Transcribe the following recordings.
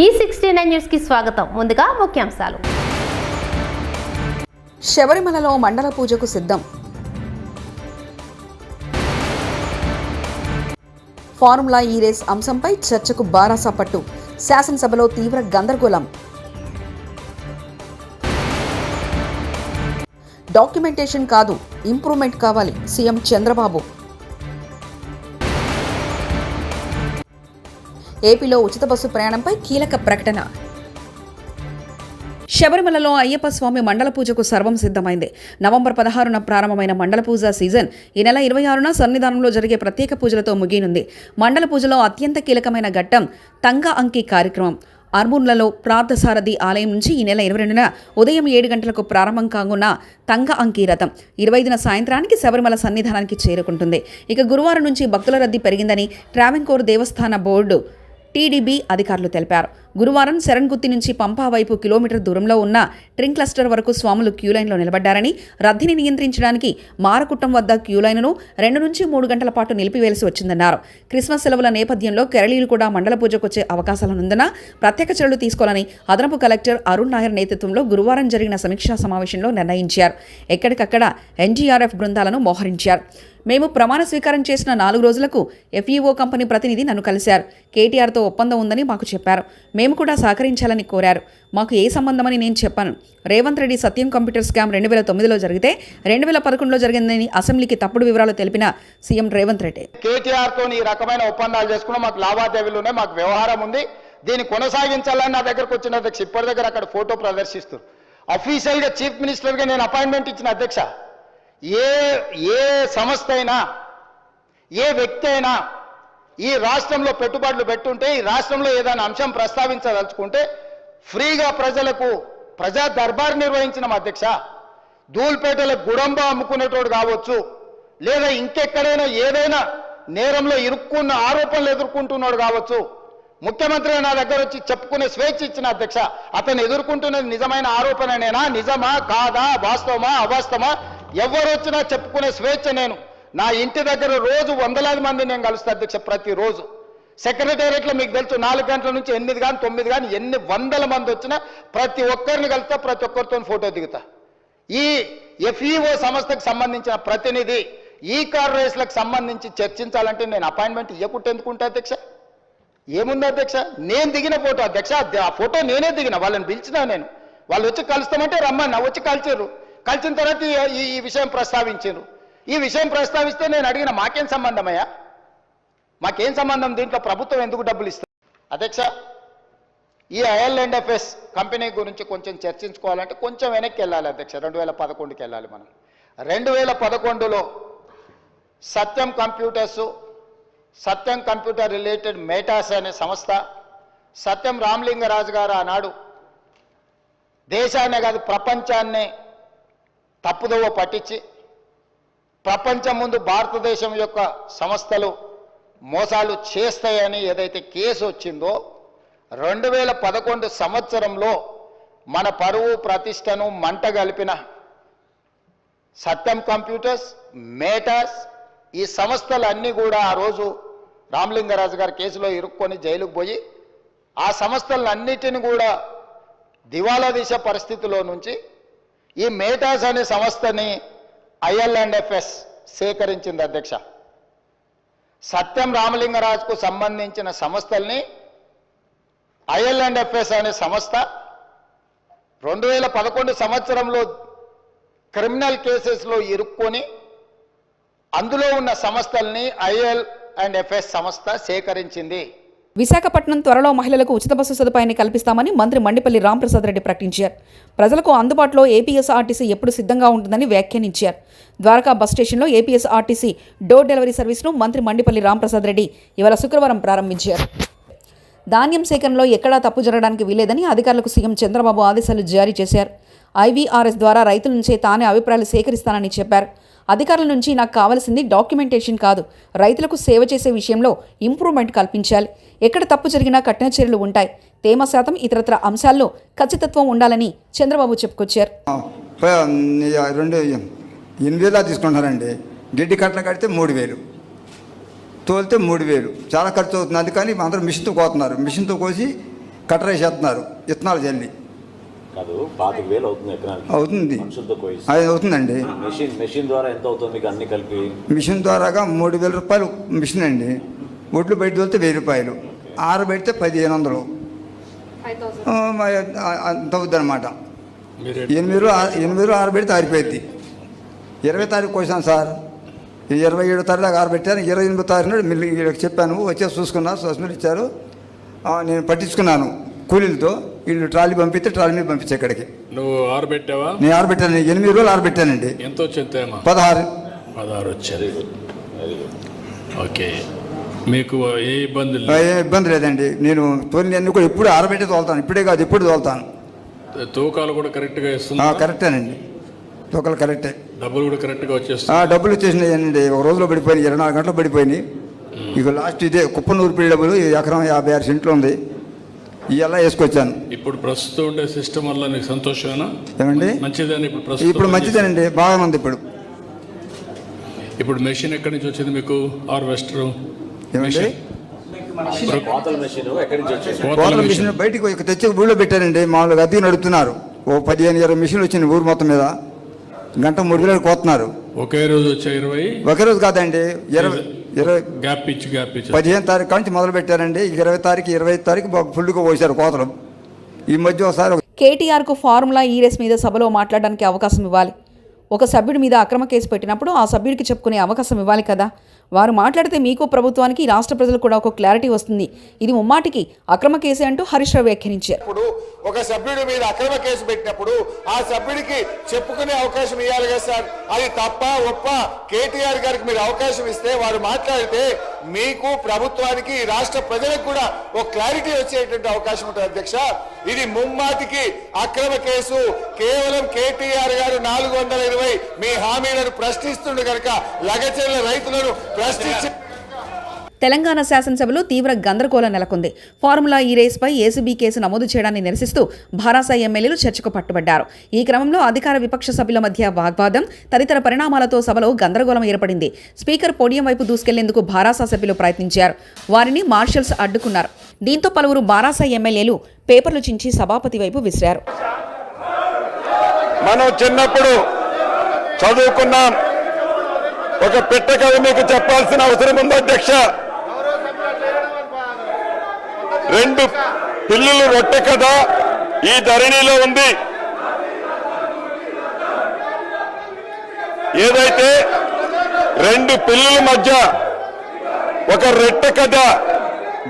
ఈ sixty nine న్యూస్కి స్వాగతం. ముందుగా ముఖ్యాంశాలు. శబరిమలలో మండల పూజకు సిద్ధం. ఫార్ములా ఈ రేస్ అంశంపై చర్చకు బారాసా పట్టు. శాసనసభలో తీవ్ర గందరగోళం. డాక్యుమెంటేషన్ కాదు ఇంప్రూవ్మెంట్ కావాలి సీఎం చంద్రబాబు. ఏపీలో ఉచిత బస్సు ప్రయాణంపై కీలక ప్రకటన. శబరిమలలో అయ్యప్ప స్వామి మండల పూజకు సర్వం సిద్ధమైంది. నవంబర్ పదహారున ప్రారంభమైన మండల పూజ సీజన్ ఈ నెల ఇరవై ఆరున సన్నిధానంలో జరిగే ప్రత్యేక పూజలతో ముగియనుంది. మండల పూజలో అత్యంత కీలకమైన ఘట్టం తంగ అంకి కార్యక్రమం. అర్మూర్లలో ప్రార్థసారథి ఆలయం నుంచి ఈ నెల ఇరవై రెండున ఉదయం ఏడు గంటలకు ప్రారంభం కానున్న తంగ అంకి రథం ఇరవై ఐదున సాయంత్రానికి శబరిమల సన్నిధానానికి చేరుకుంటుంది. ఇక గురువారం నుంచి భక్తుల రద్దీ పెరిగిందని ట్రావెన్కోర్ దేవస్థాన బోర్డు టీడీబీ అధికారులు తెలిపారు. గురువారం శరణ్గుత్తి నుంచి పంపా వైపు కిలోమీటర్ దూరంలో ఉన్న ట్రింక్ క్లస్టర్ వరకు స్వాములు క్యూలైన్లో నిలబడ్డారని రద్దీని నియంత్రించడానికి మారకుట్టం వద్ద క్యూలైన్ను రెండు నుంచి మూడు గంటల పాటు నిలిపివేయాల్సి వచ్చిందన్నారు. క్రిస్మస్ సెలవుల నేపథ్యంలో కేరళీయులు కూడా మండల పూజకు వచ్చే అవకాశాలనుందన ప్రత్యేక చర్యలు తీసుకోవాలని అదనపు కలెక్టర్ అరుణ్ నాయర్ నేతృత్వంలో గురువారం జరిగిన సమీక్షా సమావేశంలో నిర్ణయించారు. ఎక్కడికక్కడ ఎన్జీఆర్ఎఫ్ బృందాలను మోహరించారు. మేము ప్రమాణ స్వీకారం చేసిన నాలుగు రోజులకు ఎఫ్ఈఓ కంపెనీ ప్రతినిధి నన్ను కలిశారు. కేటీఆర్తో ఒప్పందం ఉందని మాకు చెప్పారు. మేము కూడా సహకరించాలని కోరారు. మాకు ఏ సంబంధమని నేను చెప్పాను. రేవంత్ రెడ్డి సత్యం కంప్యూటర్ స్కామ్ రెండు వేల తొమ్మిదిలో జరిగితే రెండు వేల పదకొండులో జరిగిందని అసెంబ్లీకి తప్పుడు వివరాలు తెలిపిన సీఎం రేవంత్ రెడ్డి. కేటీఆర్తో ఈ రకమైన ఒప్పందాలు చేసుకున్నాం మాకు లావాదేవీలు ఉన్నాయి మాకు వ్యవహారం ఉంది. దీన్ని కొనసాగించాలని నా దగ్గరకు వచ్చిన అధ్యక్ష ఇప్పటి దగ్గర అక్కడ ఫోటో ప్రదర్శిస్తారు అఫీషియల్గా చీఫ్ మినిస్టర్గా నేను అపాయింట్మెంట్ ఇచ్చిన అధ్యక్ష. ఏ ఏ సంస్థ అయినా ఏ వ్యక్తి అయినా ఈ రాష్ట్రంలో పెట్టుబడులు పెట్టుంటే ఈ రాష్ట్రంలో ఏదైనా అంశం ప్రస్తావించదలుచుకుంటే ఫ్రీగా ప్రజలకు ప్రజా దర్బార్ నిర్వహించిన అధ్యక్ష ధూల్పేటలో గుడంబ అమ్ముకునేటోడు కావచ్చు లేదా ఇంకెక్కడైనా ఏదైనా నేరంలో ఇరుక్కున్న ఆరోపణలు ఎదుర్కొంటున్నాడు కావచ్చు ముఖ్యమంత్రి నా దగ్గర వచ్చి చెప్పుకునే స్వేచ్ఛ ఇచ్చిన అధ్యక్ష అతను ఎదుర్కొంటున్నది నిజమైన ఆరోపణనేనా? నిజమా? కాదా? వాస్తవమా? అవాస్తవమా? ఎవరు వచ్చినా చెప్పుకునే స్వేచ్ఛ నేను. నా ఇంటి దగ్గర రోజు వందలాది మంది నేను కలుస్తా అధ్యక్ష ప్రతిరోజు. సెక్రటేరియట్లో మీకు తెలుసు నాలుగు గంటల నుంచి ఎనిమిది కానీ తొమ్మిది కానీ ఎన్ని వందల మంది వచ్చినా ప్రతి ఒక్కరిని కలుస్తా ప్రతి ఒక్కరితో ఫోటో దిగుతా. ఈ ఎఫ్ఈఓ సంస్థకు సంబంధించిన ప్రతినిధి ఈ కార్ రేస్లకు సంబంధించి చర్చించాలంటే నేను అపాయింట్మెంట్ ఇవ్వకుంటే ఎందుకుంటా అధ్యక్ష? ఏముంది అధ్యక్ష? నేను దిగిన ఫోటో అధ్యక్ష ఆ ఫోటో నేనే దిగిన వాళ్ళని పిలిచినా నేను. వాళ్ళు వచ్చి కలుస్తామంటే రమ్మన్నా వచ్చి కలిచారు కలిసిన తర్వాత ఈ- ఈ విషయం ప్రస్తావించారు. ఈ విషయం ప్రస్తావిస్తే నేను అడిగిన మాకేం సంబంధమయ్యా? మాకేం సంబంధం దీంట్లో? ప్రభుత్వం ఎందుకు డబ్బులు ఇస్తుంది? అధ్యక్ష ఈ ఐఎల్ అండ్ ఎఫ్ఎస్ కంపెనీ గురించి కొంచెం చర్చించుకోవాలంటే కొంచెం వెనక్కి వెళ్ళాలి అధ్యక్ష. రెండు వేల పదకొండుకి వెళ్ళాలి మనం. రెండు వేల పదకొండులో Satyam computers Satyam computer related Maytas అనే సంస్థ సత్యం రామలింగరాజు గారు ఆనాడు దేశాన్నే కాదు ప్రపంచాన్నే తప్పుదోవ పట్టించి ప్రపంచం ముందు భారతదేశం యొక్క సంస్థలు మోసాలు చేస్తాయని ఏదైతే కేసు వచ్చిందో రెండు వేల పదకొండు సంవత్సరంలో మన పరువు ప్రతిష్టను మంట కలిపిన సత్యం కంప్యూటర్స్ మేటాస్ ఈ సంస్థలన్నీ కూడా ఆ రోజు రామలింగరాజు గారి కేసులో ఇరుక్కొని జైలుకు పోయి ఆ సంస్థలన్నిటిని కూడా దివాలా దిశ పరిస్థితిలో నుంచి ఈ మేటాస్ అనే సంస్థని ఐఎల్ అండ్ ఎఫ్ఎస్ సేకరించింది అధ్యక్ష. సత్యం రామలింగరాజుకు సంబంధించిన సంస్థల్ని ఐఎల్ అండ్ ఎఫ్ఎస్ అనే సంస్థ రెండు వేల పదకొండు సంవత్సరంలో క్రిమినల్ కేసెస్లో ఇరుక్కొని అందులో ఉన్న సంస్థల్ని ఐఎల్ అండ్ ఎఫ్ఎస్ సంస్థ సేకరించింది. విశాఖపట్నం త్వరలో మహిళలకు ఉచిత బస్సు సదుపాయాన్ని కల్పిస్తామని మంత్రి మండిపల్లి రాంప్రసాద్ రెడ్డి ప్రకటించారు. ప్రజలకు అందుబాటులో ఏపీఎస్ఆర్టీసీ ఎప్పుడు సిద్ధంగా ఉంటుందని వ్యాఖ్యానించారు. ద్వారకా బస్ స్టేషన్లో ఏపీఎస్ఆర్టీసీ డోర్ డెలివరీ సర్వీస్ను మంత్రి మండిపల్లి రాంప్రసాద్ రెడ్డి ఇవాళ శుక్రవారం ప్రారంభించారు. ధాన్యం సేకరణలో ఎక్కడా తప్పు జరగడానికి వీలేదని అధికారులకు సీఎం చంద్రబాబు ఆదేశాలు జారీ చేశారు. ఐవీఆర్ఎస్ ద్వారా రైతుల నుంచే తానే అభిప్రాయాలు సేకరిస్తానని చెప్పారు. అధికారుల నుంచి నాకు కావాల్సింది డాక్యుమెంటేషన్ కాదు. రైతులకు సేవ చేసే విషయంలో ఇంప్రూవ్మెంట్ కల్పించాలి. ఎక్కడ తప్పు జరిగినా కఠిన చర్యలు ఉంటాయి. తేమ శాతం ఇతరత్ర అంశాల్లో ఖచ్చితత్వం ఉండాలని చంద్రబాబు చెప్పుకొచ్చారు. రెండు ఎనిమిది వేలా తీసుకుంటున్నారండి. గిడ్డి కట్టలు కడితే మూడు వేలు. తోలితే మూడు వేలు. చాలా ఖర్చు అవుతుంది. అందుకని అందరూ మిషన్తో కోతున్నారు. మిషన్తో కోసి కట్టరేసేస్తున్నారు ఇత్తనాలు విత్తనాలు చల్లి కాదు పాతిక వేలు అవుతుంది ఎకరానికి. అవుతుంది. మనుషులతో కోయిస్తే అది అవుతుందండి. మెషిన్ మెషిన్ ద్వారా ఎంత అవుతుంది మీకు అన్ని కలిపి? మిషన్ ద్వారాగా మూడు వేల రూపాయలు మిషన్ అండి. ఒడ్లు బయట వెళ్తే వెయ్యి రూపాయలు. ఆరు పెడితే పదిహేను వందలు. ఆ, మరి ఆ- అంత అవుద్ది అనమాట ఎనిమిది ఆ- ఎనిమిది ఆరు పెడితే ఆరిపోయింది ఇరవై తారీఖు కోసాను సార్. ఈ ఇరవై ఏడో తారీఖు దాకా ఆరు పెట్టాను. ఇరవై ఎనిమిదో తారీఖు నాడు మిల్లి వీళ్ళకి చెప్పాను. వచ్చేసి చూసుకున్నా సస్మిట్ ఇచ్చారు. ఆ, నేను పట్టించుకున్నాను కూలీలతో. వీళ్ళు ట్రాలీ పంపిస్తే ట్రాలీ మీద పంపించే ఇక్కడికి. నువ్వు ఆరు పెట్టావా నేను ఆరు పెట్టాను ఎనిమిది రోజులు ఆరు పెట్టానండి ఎంత వచ్చింది తేమ? పదహారు. పదహారు వచ్చేది. ఓకే. మీకు ఏ ఇబ్బంది ఏ ఇబ్బంది లేదండి. నేను తోలిని అన్ని కూడా ఎప్పుడు ఆరబెట్టి తోలుతాను. ఇప్పుడే కాదు ఎప్పుడు తోలుతాను. తూకాలు కూడా కరెక్ట్గా ఇస్తుంది? కరెక్టేనండి. తోకలు కరెక్టే. డబ్బులు కూడా కరెక్ట్గా ఆ, వచ్చేస్తుంది డబ్బులు వచ్చేసినాయండి. ఒక రోజులో పడిపోయినాయి ఇరవై నాలుగు గంటలు పడిపోయినాయి. ఇక లాస్ట్ ఇదే కుప్పనూరు డబ్బులు ఎకరం యాభై ఆరు సెంట్లు ఉంది. ఇవల్ల వేసుకొచ్చాను. ఇప్పుడు ప్రస్తుతం ఉండే సిస్టమ్ వల్ల నీకు సంతోషమేనా? ఏమండి? మంచిదని ఇప్పుడు ప్రస్తుతం ఇప్పుడు మంచిదేనండి బాగా ఉంది ఇప్పుడు. ఇప్పుడు మెషిన్ ఎక్కడి నుంచి వచ్చింది మీకు? హార్వెస్టర్ ఏమండి? కోతల మెషిన్ ఎక్కడి నుంచి వచ్చింది కోతల మిషన్ బయటికి ఒక తెచ్చి ఊళ్ళో పెట్టారండి మామూలుగా అద్దెకి నడుపుతున్నారు. ఓ పదిహేను ఇరవై మిషన్లు వచ్చింది ఊరు మొత్తం మీద. గంట మూడు వేలు కోతున్నారు ఒకే రోజు వచ్చే ఇరవై? ఒకే రోజు కాదండి ఇరవై ఇరవై గ్యాప్ ఇచ్చి గ్యాప్ ఇచ్చి. పదిహేను తారీఖు నుంచి మొదలు పెట్టారండి ఇరవై తారీఖు ఇరవై తారీఖు ఫుల్గా పోసారు కోతలు. ఈ మధ్య ఒకసారి ఒక కేటీఆర్కు ఫార్ములా ఈ రేస్ మీద సభలో మాట్లాడడానికి అవకాశం ఇవ్వాలి. ఒక సభ్యుడి మీద అక్రమ కేసు పెట్టినప్పుడు ఆ సభ్యుడికి చెప్పుకునే అవకాశం ఇవ్వాలి కదా. వారు మాట్లాడితే మీకు ప్రభుత్వానికి రాష్ట్ర ప్రజలు కూడా ఒక క్లారిటీ వస్తుంది. ఇది ముమ్మాటికి అక్రమ కేసే అంటూ హరీష్ రావు వ్యాఖ్యానించారు. ఇప్పుడు ఒక సభ్యుడి మీద అక్రమ కేసు పెట్టినప్పుడు ఆ సభ్యుడికి చెప్పుకునే అవకాశం ఇవ్వాలి కదా సార్? అది తప్ప ఒప్ప కేటీఆర్ గారికి మీరు అవకాశం ఇస్తే వారు మాట్లాడితే మీకు ప్రభుత్వానికి రాష్ట్ర ప్రజలకు కూడా ఒక క్లారిటీ వచ్చేటువంటి అవకాశం ఉంటుంది అధ్యక్ష. ఇది ముమ్మాటికి అక్రమ కేసు. కేవలం కేటీఆర్ గారు నాలుగు వందల ఇరవై మీ హామీలను ప్రశ్నిస్తుండే కనుక లగచెల్ల రైతులను తెలంగాణ శాసనసభలో తీవ్ర గందరగోళం నెలకొంది. ఫార్ములా ఈ రేస్పై ఏసీబీ కేసు నమోదు చేయడాన్ని నిరసిస్తూ భారాసా ఎమ్మెల్యేలు చర్చకు పట్టుబడ్డారు. ఈ క్రమంలో అధికార విపక్ష సభ్యుల మధ్య వాగ్వాదం తదితర పరిణామాలతో సభలో గందరగోళం ఏర్పడింది. స్పీకర్ పోడియం వైపు దూసుకెళ్ళేందుకు భారాసా సభ్యులు ప్రయత్నించారు. వారిని మార్షల్స్ అడ్డుకున్నారు. దీంతో పలువురు భారాసా ఎమ్మెల్యేలు పేపర్లు చించి సభాపతి వైపు విసిరారు. మనం చిన్నప్పుడు చదువుకున్నాం. ఒక పెట్ట కథ మీకు చెప్పాల్సిన అవసరం ఉంది అధ్యక్ష. రెండు పిల్లులు రొట్టె కథ ఈ ధరణిలో ఉంది. ఏదైతే రెండు పిల్లుల మధ్య ఒక రొట్టె కథ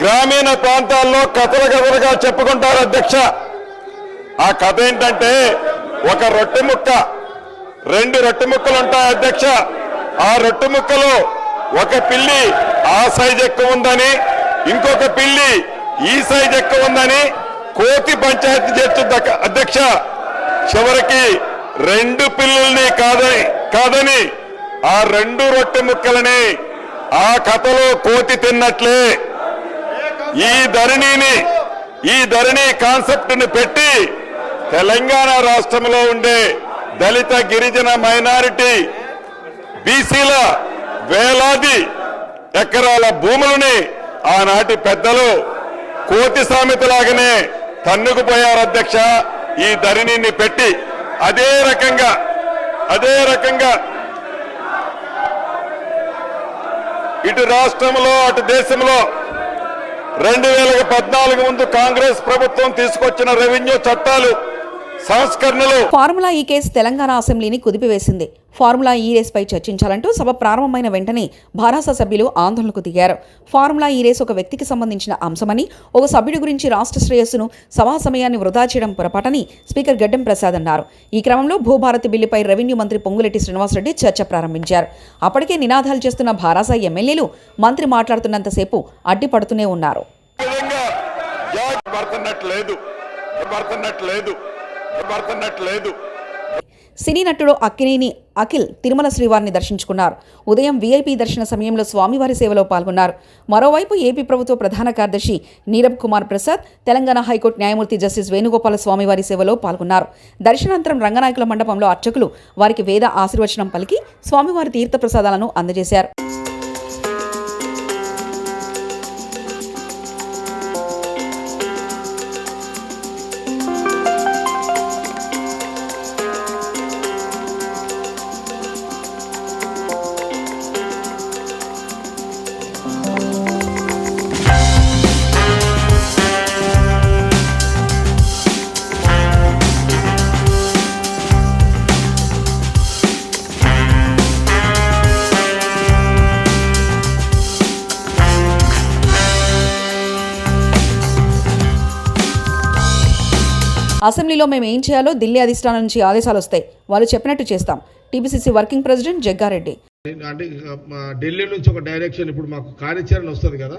గ్రామీణ ప్రాంతాల్లో కథల కథలుగా చెప్పుకుంటారు అధ్యక్ష. ఆ కథ ఏంటంటే ఒక రొట్టె ముక్క రెండు రొట్టె ముక్కలు ఉంటాయి అధ్యక్ష. ఆ రొట్టె ముక్కలో ఒక పిల్లి ఆ సైజ్ ఎక్కువ ఉందని ఇంకొక పిల్లి ఈ సైజ్ ఎక్కువ ఉందని కోతి పంచాయతీ చేస్తుంది అధ్యక్ష చివరికి రెండు పిల్లుల్ని కాదని కాదని ఆ రెండు రొట్టె ముక్కలని ఆ కథలో కోతి తిన్నట్లే. ఈ ధరణిని ఈ ధరణి కాన్సెప్ట్ని పెట్టి తెలంగాణ రాష్ట్రంలో ఉండే దళిత గిరిజన మైనారిటీ బీసీల వేలాది ఎకరాల భూములని ఆనాటి పెద్దలు కోతి సామెతలాగానే తన్నుకుపోయారు అధ్యక్ష. ఈ ధరణిని పెట్టి అదే రకంగా అదే రకంగా ఇటు రాష్ట్రంలో అటు దేశంలో రెండు వేల పద్నాలుగు ముందు కాంగ్రెస్ ప్రభుత్వం తీసుకొచ్చిన రెవెన్యూ చట్టాలు సంస్కరణలు. ఫార్ములా ఈ కేసు తెలంగాణ అసెంబ్లీని కుదిపివేసింది. ఫార్ములా ఈ రేస్పై చర్చించాలంటూ సభ ప్రారంభమైన వెంటనే భారాస సభ్యులు ఆందోళనకు దిగారు. ఫార్ములా ఈ రేస్ ఒక వ్యక్తికి సంబంధించిన అంశమని ఒక సభ్యుడి గురించి రాష్ట్ర శ్రేయస్సును సభా సమయాన్ని వృధా చేయడం పొరపాటని స్పీకర్ గడ్డం ప్రసాద్ అన్నారు. ఈ క్రమంలో భూభారతి బిల్లుపై రెవెన్యూ మంత్రి పొంగులెట్టి శ్రీనివాసరెడ్డి చర్చ ప్రారంభించారు. అప్పటికే నినాదాలు చేస్తున్న భారాస ఎమ్మెల్యేలు మంత్రి మాట్లాడుతున్నంతసేపు అడ్డిపడుతూనే ఉన్నారు. పడుతున్నట్లేదు సినీ నటుడు అక్కినేని అఖిల్ తిరుమల శ్రీవారిని దర్శించుకున్నారు. ఉదయం వీఐపీ దర్శన సమయంలో స్వామివారి సేవలో పాల్గొన్నారు. మరోవైపు ఏపీ ప్రభుత్వ ప్రధాన కార్యదర్శి నీరబ్ కుమార్ ప్రసాద్ తెలంగాణ హైకోర్టు న్యాయమూర్తి జస్టిస్ వేణుగోపాల స్వామివారి సేవలో పాల్గొన్నారు. దర్శనానంతరం రంగనాయకుల మండపంలో అర్చకులు వారికి వేద ఆశీర్వచనం పలికి స్వామివారి తీర్థప్రసాదాలను అందజేశారు. అసెంబ్లీలో మేము ఏం చేయాలో ఢిల్లీ అధిష్టానం నుంచి ఆదేశాలు వస్తాయి. వాళ్ళు చెప్పినట్టు చేస్తాం. TPCC working president Jaggareddy. అంటే మా ఢిల్లీ నుంచి ఒక డైరెక్షన్ ఇప్పుడు మాకు కార్యాచరణ వస్తుంది కదా.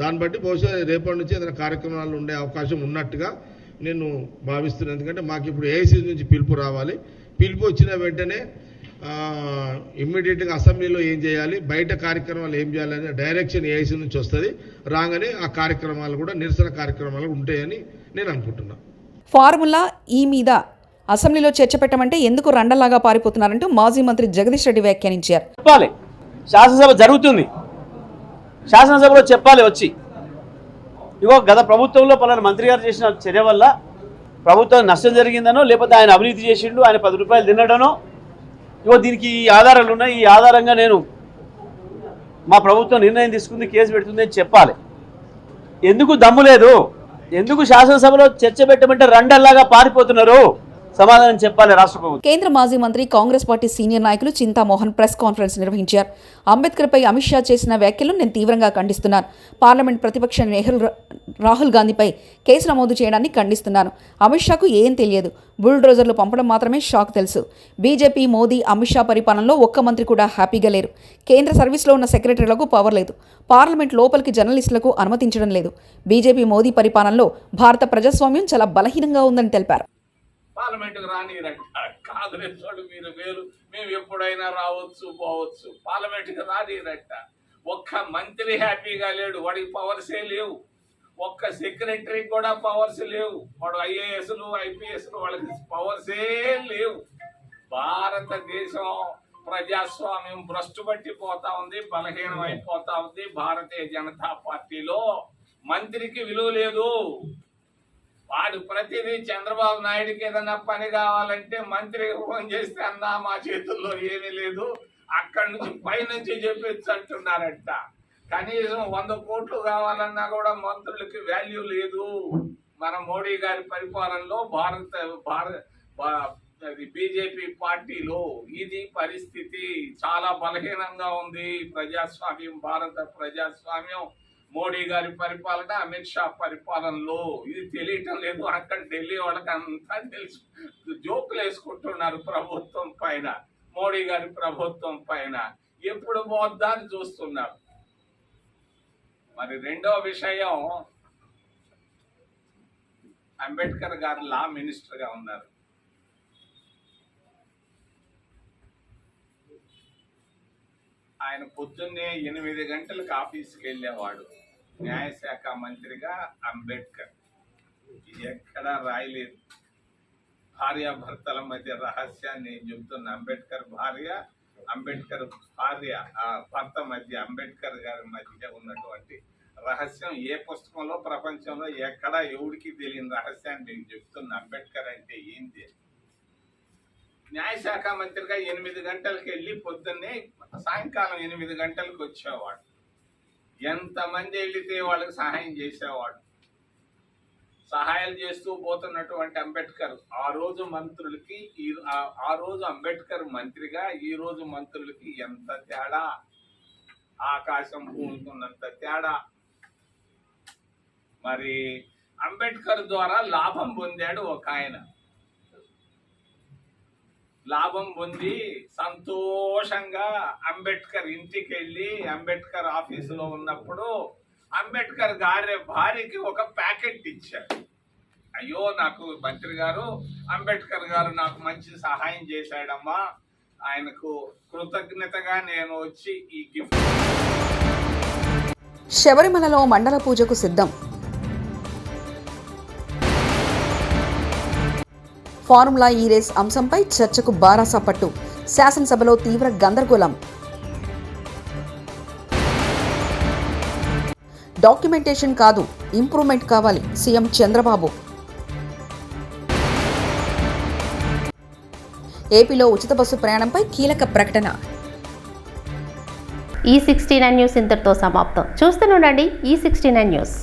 దాన్ని బట్టి బహుశా రేపటి నుంచి ఏదైనా కార్యక్రమాలు ఉండే అవకాశం ఉన్నట్టుగా నేను భావిస్తున్నాను. ఎందుకంటే మాకు ఇప్పుడు ఏఐసీ నుంచి పిలుపు రావాలి. పిలుపు వచ్చిన వెంటనే ఇమ్మీడియట్గా అసెంబ్లీలో ఏం చేయాలి బయట కార్యక్రమాలు ఏం చేయాలనే డైరెక్షన్ ఏఐసీ నుంచి వస్తుంది. రాగానే ఆ కార్యక్రమాలు కూడా నిరసన కార్యక్రమాలు ఉంటాయని నేను అనుకుంటున్నాను ఫార్ములా ఈ మీద అసెంబ్లీలో చర్చ పెట్టమంటే ఎందుకు రండలాగా పారిపోతున్నారంటూ మాజీ మంత్రి జగదీష్ రెడ్డి వ్యాఖ్యానించారు. చెప్పాలి. శాసనసభ జరుగుతుంది. శాసనసభలో చెప్పాలి వచ్చి. ఇగో గత ప్రభుత్వంలో పలానా మంత్రి గారు చేసిన చర్య వల్ల ప్రభుత్వం నష్టం జరిగిందనో లేకపోతే ఆయన అవినీతి చేసిండు ఆయన పది రూపాయలు తినడనో ఇగో దీనికి ఈ ఆధారాలు ఉన్నాయి. ఈ ఆధారంగా నేను మా ప్రభుత్వం నిర్ణయం తీసుకుంది కేసు పెడుతుంది అని చెప్పాలి. ఎందుకు దమ్ము లేదు? ఎందుకు శాసనసభలో చర్చ పెట్టమంటే రండల్లాగా పారిపోతున్నారు? సమాధానం చెప్పాలి రాష్ట్ర ప్రభుత్వం. కేంద్ర మాజీ మంత్రి కాంగ్రెస్ పార్టీ సీనియర్ నాయకులు చింతామోహన్ ప్రెస్ కాన్ఫరెన్స్ నిర్వహించారు. అంబేద్కర్పై అమిత్ షా చేసిన వ్యాఖ్యలను నేను తీవ్రంగా ఖండిస్తున్నాను. పార్లమెంట్ ప్రతిపక్ష నెహ్రూ రాహుల్ గాంధీపై కేసు నమోదు చేయడాన్ని ఖండిస్తున్నాను. అమిత్ షాకు ఏం తెలియదు. బుల్డోజర్లు పంపడం మాత్రమే షాక్ తెలుసు. బీజేపీ మోదీ అమిత్ షా పరిపాలనలో ఒక్క మంత్రి కూడా హ్యాపీగా లేరు. కేంద్ర సర్వీస్లో ఉన్న సెక్రటరీలకు పవర్ లేదు. పార్లమెంట్ లోపలికి జర్నలిస్టులకు అనుమతించడం లేదు. బీజేపీ మోదీ పరిపాలనలో భారత ప్రజాస్వామ్యం చాలా బలహీనంగా ఉందని తెలిపారు. పార్లమెంటుకు రానిరంట కాంగ్రెస్ వాళ్ళు మీరు వేరు మేము ఎప్పుడైనా రావచ్చు పోవచ్చు. పార్లమెంటుకు రానిరంట. ఒక్క మంత్రి హ్యాపీగా లేడు. వాడికి పవర్సే లేవు. ఒక్క సెక్రటరీ కూడా పవర్స్ లేవు. వాడు ఐఏఎస్లు ఐపీఎస్లు వాళ్ళకి పవర్సే లేవు. భారతదేశం ప్రజాస్వామ్యం భ్రష్టు పట్టిపోతా ఉంది బలహీనం అయిపోతా ఉంది. భారతీయ జనతా పార్టీలో మంత్రికి విలువ లేదు. వాడు ప్రతిదీ చంద్రబాబు నాయుడుకి ఏదైనా పని కావాలంటే మంత్రికి ఫోన్ చేస్తే అన్నా మా చేతుల్లో ఏమీ లేదు. అక్కడి నుంచి పైనుంచి చెప్పచ్చు అంటున్నారట. కనీసం వంద కోట్లు కావాలన్నా కూడా మంత్రులకి వాల్యూ లేదు. మన మోడీ గారి పరిపాలనలో భారత భారత అది బీజేపీ పార్టీలో ఇది పరిస్థితి చాలా బలహీనంగా ఉంది. ప్రజాస్వామ్యం భారత ప్రజాస్వామ్యం. మోడీ గారి పరిపాలన అమిత్ షా పరిపాలనలో. ఇది తెలియటం లేదు. అక్కడ ఢిల్లీ వాళ్ళకి అంతా తెలుసు. జోకులు వేసుకుంటున్నారు ప్రభుత్వం పైన మోడీ గారి ప్రభుత్వం పైన. ఎప్పుడు పోద్దా అని చూస్తున్నారు. మరి రెండో విషయం అంబేద్కర్ గారు లా మినిస్టర్గా ఉన్నారు. ఆయన పొద్దున్నే ఎనిమిది గంటలకు ఆఫీస్కి వెళ్ళేవాడు. న్యాయశాఖ మంత్రిగా అంబేద్కర్. ఇది ఎక్కడా రాయలేదు. భార్యాభర్తల మధ్య రహస్యాన్ని నేను చెబుతున్న అంబేద్కర్ భార్య అంబేద్కర్ భార్య ఆ భర్త మధ్య అంబేద్కర్ గారి మధ్య ఉన్నటువంటి రహస్యం ఏ పుస్తకంలో ప్రపంచంలో ఎక్కడా ఎవరికి తెలియని రహస్యాన్ని నేను చెప్తున్నా అంబేద్కర్ అంటే ఏంటి? న్యాయశాఖ మంత్రిగా ఎనిమిది గంటలకు వెళ్ళి పొద్దున్నే సాయంకాలం ఎనిమిది గంటలకు వచ్చేవాడు. ఎంతమంది వెళితే వాళ్ళకి సహాయం చేసేవాడు? సహాయాలు చేస్తూ పోతున్నటువంటి అంబేద్కర్ ఆ రోజు మంత్రులకి ఈ ఆ- రోజు అంబేద్కర్ మంత్రిగా ఈ రోజు మంత్రులకి ఎంత తేడా? ఆకాశం భూమికున్నంత తేడా. మరి అంబేద్కర్ ద్వారా లాభం పొందాడు ఒక ఆయన. లాభం పొంది సంతోషంగా అంబేద్కర్ ఇంటికి వెళ్ళి అంబేద్కర్ ఆఫీసులో ఉన్నప్పుడు అంబేద్కర్ గారి భార్యకి ఒక ప్యాకెట్ ఇచ్చాడు. అయ్యో నాకు మంత్రి గారు అంబేద్కర్ గారు నాకు మంచి సహాయం చేశాడమ్మా. ఆయనకు కృతజ్ఞతగా నేను వచ్చి ఈ గిఫ్ట్ శబరిమలలో మండల పూజకు సిద్ధం. ఫార్ములా ఈ రేస్ అంశంపై చర్చకు బారాసా పట్టు. శాసనసభలో తీవ్ర గందరగోళం. డాక్యుమెంటేషన్ కాదు ఇంప్రూవ్మెంట్ కావాలి సీఎం చంద్రబాబు. ఏపీలో ఉచిత బస్సు ప్రయాణంపై కీలక ప్రకటన. ఈ సిక్స్టీ నైన్ న్యూస్ ఇంతటితో సమాప్తం. చూస్తూనే ఉండండి ఈ సిక్స్టీ నైన్ న్యూస్.